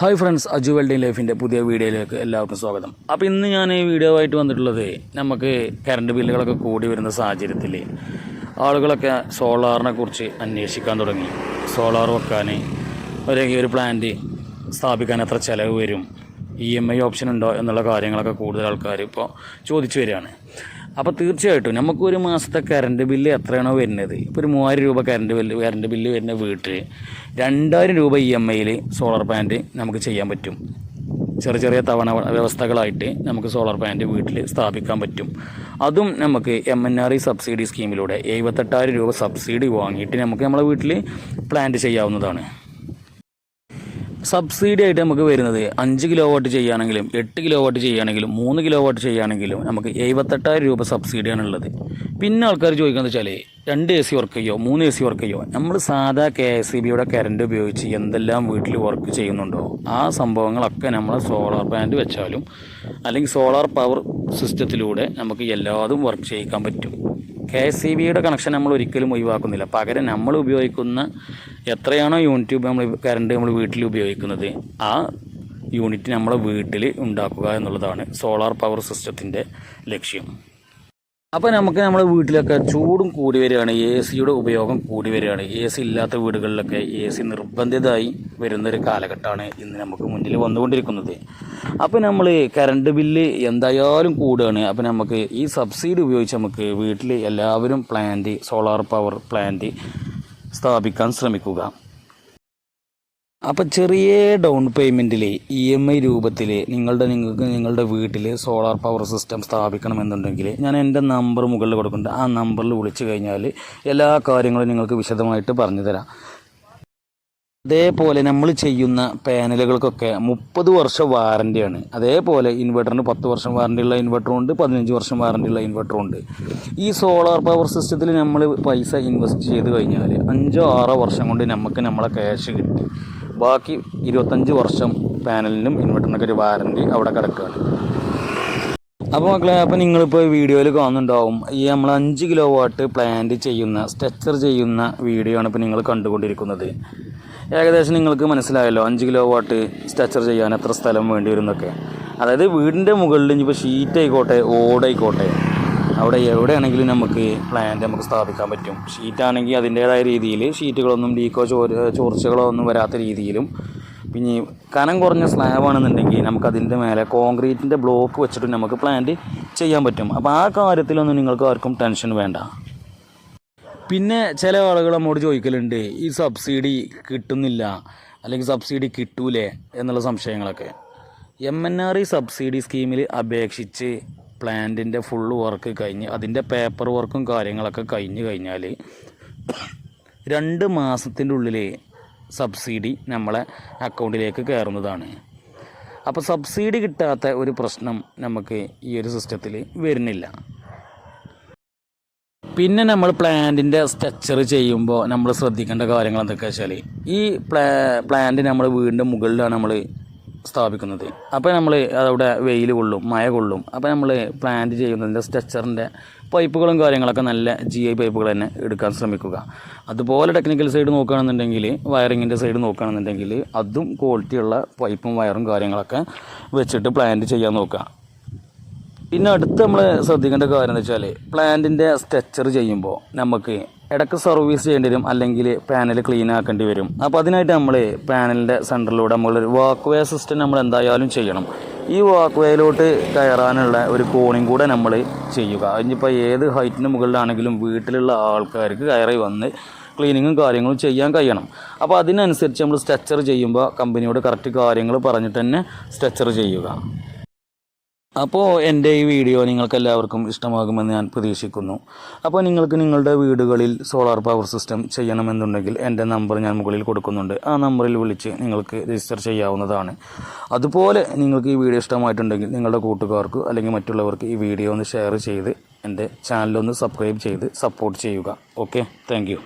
Hi friends Aju welding ലൈഫിന്റെ പുതിയ വീഡിയോയിലേക്ക് എല്ലാവർക്കും സ്വാഗതം. അപ്പോൾ ഇന്ന് ഞാൻ ഈ വീഡിയോ ആയിട്ട് വന്നിട്ടുള്ളത് നമുക്ക് കറണ്ട് ബില്ലുകളൊക്കെ കൂടി വരുന്ന സാഹചര്യത്തിൽ ആളുകളൊക്കെ സോളാറിനെ കുറിച്ച് അന്വേഷിക്കാൻ തുടങ്ങി. സോളാർ വെക്കാൻ ഒരു ഒരു പ്ലാന്റ് സ്ഥാപിക്കാൻ എത്ര ചിലവ് വരും? ഇ എം ഐ ഓപ്ഷൻ ഉണ്ടോ എന്നുള്ള കാര്യങ്ങളൊക്കെ കൂടുതൽ ആൾക്കാർ ഇപ്പോൾ ചോദിച്ചു വരികയാണ്. അപ്പോൾ തീർച്ചയായിട്ടും നമുക്ക് ഒരു മാസത്തെ കറണ്ട് ബില്ല് എത്രയാണോ വരുന്നത്? ഇപ്പോൾ ഒരു മൂവായിരം രൂപ കറണ്ട് ബില്ല് കറണ്ട് ബില്ല് വരുന്ന വീട്ടിൽ രണ്ടായിരം രൂപ ഇ എം ഐയിൽ സോളാർ പ്ലാന്റ് നമുക്ക് ചെയ്യാൻ പറ്റും. ചെറിയ ചെറിയ തവണ വ്യവസ്ഥകളായിട്ട് നമുക്ക് സോളാർ പ്ലാന്റ് വീട്ടിൽ സ്ഥാപിക്കാൻ പറ്റും. അതും നമുക്ക് M N R E subsidy സ്കീമിലൂടെ എഴുപത്തെട്ടായിരം രൂപ സബ്സിഡി വാങ്ങിയിട്ട് നമുക്ക് നമ്മളെ വീട്ടിൽ പ്ലാന്റ് ചെയ്യാവുന്നതാണ്. സബ്സിഡി ആയിട്ട് നമുക്ക് വരുന്നത് അഞ്ച് കിലോ വാട്ട് ചെയ്യുകയാണെങ്കിലും എട്ട് കിലോ വാട്ട് ചെയ്യുകയാണെങ്കിലും മൂന്ന് കിലോ വാട്ട് ചെയ്യുകയാണെങ്കിലും നമുക്ക് എഴുപത്തെട്ടായിരം രൂപ സബ്സിഡിയാണ് ഉള്ളത്. പിന്നെ ആൾക്കാർ ചോദിക്കുന്നത് വെച്ചാൽ രണ്ട് എ സി വർക്ക് ചെയ്യോ മൂന്ന് എ സി വർക്ക് ചെയ്യോ? നമ്മൾ സാധാ കെ എസ് സി ബിയുടെ കറണ്ട് ഉപയോഗിച്ച് എന്തെല്ലാം വീട്ടിൽ വർക്ക് ചെയ്യുന്നുണ്ടോ? ആ സംഭവങ്ങളൊക്കെ നമ്മൾ സോളാർ പ്ലാന്റ് വെച്ചാലും അല്ലെങ്കിൽ സോളാർ പവർ സിസ്റ്റത്തിലൂടെ നമുക്ക് എല്ലാതും വർക്ക് ചെയ്യിക്കാൻ പറ്റും. കെ എസ് സി ബിയുടെ കണക്ഷൻ നമ്മൾ ഒരിക്കലും ഒഴിവാക്കുന്നില്ല. പകരം നമ്മൾ ഉപയോഗിക്കുന്ന എത്രയാണോ യൂണിറ്റ് നമ്മൾ കറണ്ട് നമ്മൾ വീട്ടിൽ ഉപയോഗിക്കുന്നത് ആ യൂണിറ്റ് നമ്മളെ വീട്ടിൽ ഉണ്ടാക്കുക എന്നുള്ളതാണ് സോളാർ പവർ സിസ്റ്റത്തിന്റെ ലക്ഷ്യം. അപ്പോൾ നമുക്ക് നമ്മുടെ വീട്ടിലൊക്കെ ചൂടും കൂടി വരികയാണ് എ സിയുടെ ഉപയോഗം കൂടി വരികയാണ്. എ സി ഇല്ലാത്ത വീടുകളിലൊക്കെ എ സി നിർബന്ധിതമായി വരുന്നൊരു കാലഘട്ടമാണ് ഇന്ന് നമുക്ക് മുന്നിൽ വന്നുകൊണ്ടിരിക്കുന്നത്. അപ്പോൾ നമ്മൾ കറണ്ട് ബില്ല് എന്തായാലും കൂടുകയാണ്. അപ്പോൾ നമുക്ക് ഈ സബ്സിഡി ഉപയോഗിച്ച് നമുക്ക് വീട്ടിൽ എല്ലാവരും പ്ലാന്റ് സോളാർ പവർ പ്ലാന്റ് സ്ഥാപിക്കാൻ ശ്രമിക്കുക. അപ്പോൾ ചെറിയ ഡൗൺ പേയ്മെന്റിൽ ഇ എം ഐ രൂപത്തിൽ നിങ്ങളുടെ നിങ്ങൾക്ക് നിങ്ങളുടെ വീട്ടിൽ സോളാർ പവർ സിസ്റ്റം സ്ഥാപിക്കണമെന്നുണ്ടെങ്കിൽ ഞാൻ എന്റെ നമ്പർ മുകളിൽ കൊടുക്കുന്നുണ്ട്. ആ നമ്പറിൽ വിളിച്ചു കഴിഞ്ഞാൽ എല്ലാ കാര്യങ്ങളും നിങ്ങൾക്ക് വിശദമായിട്ട് പറഞ്ഞു തരാം അതേപോലെ നമ്മൾ ചെയ്യുന്ന പാനലുകൾക്കൊക്കെ മുപ്പത് വർഷം വാറന്റിയാണ് അതേപോലെ ഇൻവെർട്ടറിന് പത്ത് വർഷം വാറന്റിയുള്ള ഇൻവെർട്ടറും ഉണ്ട് പതിനഞ്ച് വർഷം വാറന്റിയുള്ള ഇൻവെർട്ടറും ഉണ്ട് ഈ സോളാർ പവർ സിസ്റ്റത്തിൽ നമ്മൾ പൈസ ഇൻവെസ്റ്റ് ചെയ്ത് കഴിഞ്ഞാൽ അഞ്ചോ ആറോ വർഷം കൊണ്ട് നമുക്ക് നമ്മളെ ക്യാഷ് കിട്ടി. ബാക്കി ഇരുപത്തഞ്ച് വർഷം പാനലിനും ഇൻവെർട്ടറിനൊക്കെ ഒരു വാറന്റി അവിടെ കിടക്കുകയാണ്. അപ്പോൾ മക്കളെ അപ്പോൾ നിങ്ങളിപ്പോൾ വീഡിയോയിൽ കാണുന്നുണ്ടാവും ഈ നമ്മൾ അഞ്ച് കിലോ വാട്ട് പ്ലാന്റ് ചെയ്യുന്ന സ്ട്രെച്ചർ ചെയ്യുന്ന വീഡിയോ ആണ് ഇപ്പോൾ നിങ്ങൾ കണ്ടുകൊണ്ടിരിക്കുന്നത്. ഏകദേശം നിങ്ങൾക്ക് മനസ്സിലായല്ലോ അഞ്ച് കിലോ വാട്ട് സ്ട്രച്ചർ ചെയ്യാൻ എത്ര സ്ഥലം വേണ്ടി വരുന്നൊക്കെ. അതായത് വീടിന്റെ മുകളിൽ ഇനിയിപ്പോൾ ഷീറ്റ് ആയിക്കോട്ടെ ഓടായിക്കോട്ടെ അവിടെ എവിടെയാണെങ്കിലും നമുക്ക് പ്ലാന്റ് നമുക്ക് സ്ഥാപിക്കാൻ പറ്റും. ഷീറ്റാണെങ്കിൽ അതിന്റേതായ രീതിയിൽ ഷീറ്റുകളൊന്നും ലീക്കോ ചോർച്ചകളോ ഒന്നും വരാത്ത രീതിയിലും പിന്നെ കനം കുറഞ്ഞ സ്ലാബാണെന്നുണ്ടെങ്കിൽ നമുക്ക് അതിന്റെ മേലെ കോൺക്രീറ്റിന്റെ ബ്ലോക്ക് വെച്ചിട്ട് നമുക്ക് പ്ലാന്റ് ചെയ്യാൻ പറ്റും. അപ്പോൾ ആ കാര്യത്തിലൊന്നും നിങ്ങൾക്ക് ആർക്കും ടെൻഷൻ വേണ്ട. പിന്നെ ചില ആളുകൾ നമ്മോട് ചോദിക്കലുണ്ട് ഈ സബ്സിഡി കിട്ടുന്നില്ല അല്ലെങ്കിൽ സബ്സിഡി കിട്ടൂലേ? എന്നുള്ള സംശയങ്ങളൊക്കെ. M N R E subsidy സ്കീമിൽ അപേക്ഷിച്ച് പ്ലാന്റിന്റെ ഫുൾ വർക്ക് കഴിഞ്ഞ് അതിന്റെ പേപ്പർ വർക്കും കാര്യങ്ങളൊക്കെ കഴിഞ്ഞ് കഴിഞ്ഞാൽ രണ്ട് മാസത്തിന്റെ ഉള്ളിൽ സബ്സിഡി നമ്മളെ അക്കൗണ്ടിലേക്ക് കയറുന്നതാണ്. അപ്പോൾ സബ്സിഡി കിട്ടാത്ത ഒരു പ്രശ്നം നമുക്ക് ഈ ഒരു സിസ്റ്റത്തിൽ വരുന്നില്ല. പിന്നെ നമ്മൾ പ്ലാന്റിന്റെ സ്ട്രക്ചർ ചെയ്യുമ്പോൾ നമ്മൾ ശ്രദ്ധിക്കേണ്ട കാര്യങ്ങൾ എന്തൊക്കെയാ വെച്ചാൽ ഈ പ്ലാ പ്ലാന്റ് നമ്മൾ വീടിന്റെ മുകളിലാണ് നമ്മൾ സ്ഥാപിക്കുന്നത്. അപ്പോൾ നമ്മൾ അതവിടെ വെയിൽ കൊള്ളും മഴ കൊള്ളും. അപ്പോൾ നമ്മൾ പ്ലാന്റ് ചെയ്യുന്നതിന്റെ സ്ട്രക്ചറിന്റെ പൈപ്പുകളും കാര്യങ്ങളൊക്കെ നല്ല ജി ഐ പൈപ്പുകൾ തന്നെ എടുക്കാൻ ശ്രമിക്കുക. അതുപോലെ ടെക്നിക്കൽ സൈഡ് നോക്കുകയാണെന്നുണ്ടെങ്കിൽ വയറിങ്ങിന്റെ സൈഡ് നോക്കുകയാണെന്നുണ്ടെങ്കിൽ അതും ക്വാളിറ്റിയുള്ള പൈപ്പും വയറും കാര്യങ്ങളൊക്കെ വെച്ചിട്ട് പ്ലാന്റ് ചെയ്യാൻ നോക്കുക. പിന്നെ അടുത്ത് നമ്മൾ ശ്രദ്ധിക്കേണ്ട കാര്യം എന്ന് വെച്ചാൽ പ്ലാന്റിന്റെ സ്ട്രക്ചർ ചെയ്യുമ്പോൾ നമുക്ക് ഇടയ്ക്ക് സർവീസ് ചെയ്യേണ്ടി വരും അല്ലെങ്കിൽ പാനൽ ക്ലീൻ ആക്കേണ്ടി വരും. അപ്പോൾ അതിനായിട്ട് നമ്മൾ പാനലിന്റെ സെന്ററിലൂടെ നമ്മളൊരു വാക്ക് വേ സിസ്റ്റം നമ്മൾ എന്തായാലും ചെയ്യണം. ഈ വാക്ക് വേയിലോട്ട് കയറാനുള്ള ഒരു കോണിങ് കൂടെ നമ്മൾ ചെയ്യുക. അതിനിപ്പോൾ ഏത് ഹൈറ്റിന് മുകളിലാണെങ്കിലും വീട്ടിലുള്ള ആൾക്കാർക്ക് കയറി വന്ന് ക്ലീനിങ്ങും കാര്യങ്ങളും ചെയ്യാൻ കഴിയണം. അപ്പോൾ അതിനനുസരിച്ച് നമ്മൾ സ്ട്രക്ചർ ചെയ്യുമ്പോൾ കമ്പനിയോട് കറക്റ്റ് കാര്യങ്ങൾ പറഞ്ഞിട്ട് തന്നെ സ്ട്രക്ചർ ചെയ്യുക. അപ്പോൾ എന്റെ ഈ വീഡിയോ നിങ്ങൾക്ക് എല്ലാവർക്കും ഇഷ്ടമാകുമെന്ന് ഞാൻ പ്രതീക്ഷിക്കുന്നു. അപ്പോൾ നിങ്ങൾക്ക് നിങ്ങളുടെ വീടുകളിൽ സോളാർ പവർ സിസ്റ്റം ചെയ്യണമെന്നുണ്ടെങ്കിൽ എന്റെ നമ്പർ ഞാൻ മുകളിൽ കൊടുക്കുന്നുണ്ട്. ആ നമ്പറിൽ വിളിച്ച് നിങ്ങൾക്ക് രജിസ്റ്റർ ചെയ്യാവുന്നതാണ്. അതുപോലെ നിങ്ങൾക്ക് ഈ വീഡിയോ ഇഷ്ടമായിട്ടുണ്ടെങ്കിൽ നിങ്ങളുടെ കൂട്ടുകാർക്ക് അല്ലെങ്കിൽ മറ്റുള്ളവർക്ക് ഈ വീഡിയോ ഒന്ന് ഷെയർ ചെയ്ത് എന്റെ ചാനലൊന്ന് സബ്സ്ക്രൈബ് ചെയ്ത് സപ്പോർട്ട് ചെയ്യുക. Okay thank